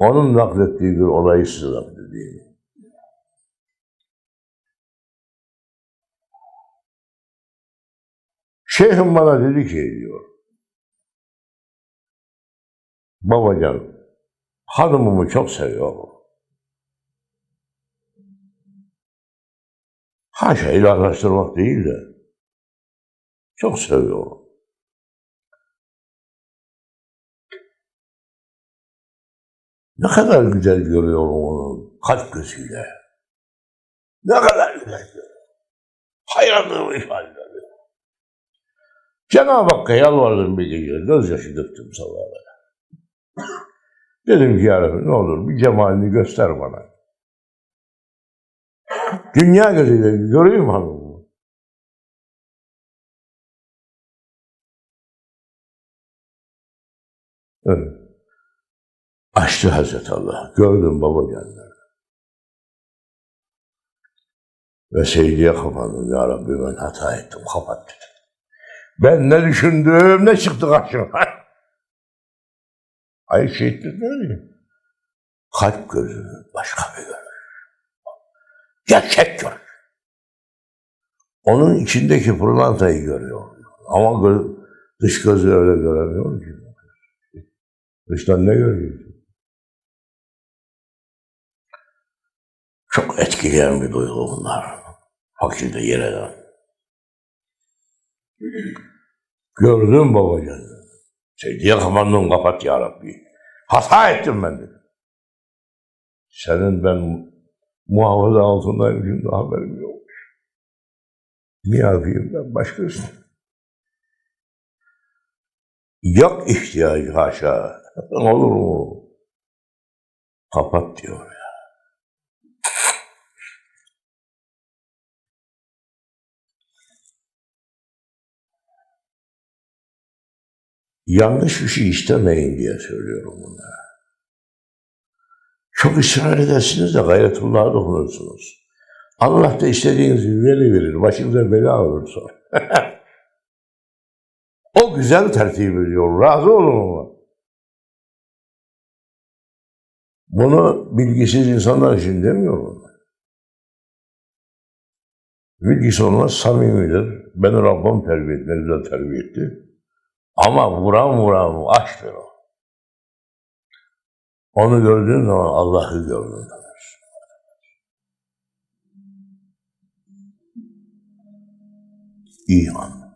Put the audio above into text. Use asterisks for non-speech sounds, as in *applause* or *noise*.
Onun naklettiği bir olayı size nakledeyim. Şeyhim bana dedi ki diyor. Babacan, hanımımı çok seviyorum. Haşa ilahlaştırmak değil de çok seviyorum. Ne kadar güzel görüyorum onu kalp gözüyle. Ne kadar güzel görüyorum. Hayranlığımı ifade ediyorum. Cenab-ı Hakk'a yalvardım bir gece. Gözyaşı döktüm sabahlara. Dedim ki ya Rabbi ne olur bir cemalini göster bana. Dünya gözüyle göreyim hanımı. Evet. Açtı Hazreti Allah. Gördüm baba geldi. Ve secdeye kapandım. Ya Rabbi ben hata ettim. Kapat dedim. Ben ne düşündüm ne çıktı karşıma. Ay şehitlik ne? Kalp gözü başka bir görür. Gerçek görür. Onun içindeki pırlantayı görüyor. Ama dış gözü öyle göremiyor ki. Dıştan ne görüyor? Çok etkileyen bir duygu bunlar. Fakirde yer eden. Gördüm babacan. Secdeye kapandım kapat ya Rabbi. Hata ettim ben dedim. Senin ben muhafaza altındaymışım da haberim yok. Ne yapayım ben başkasına? Yok ihtiyacı haşa. Olur mu? Kapat diyor ya. Yanlış bir şey istemeyin diye söylüyorum bunlara. Çok ısrar edersiniz de gayretullah'a dokunursunuz. Allah da istediğinizi veri verir. Başınıza bela sonra. *laughs* o güzel tertip ediyor. Razı olun ona. Bunu bilgisiz insanlar için demiyorum. Bilgisi olmaz samimidir. Beni Rabbim terbiye etti. Ne terbiye etti. Ama vuran vuran aşktır o. Onu gördüğün zaman Allah'ı gördün. İman.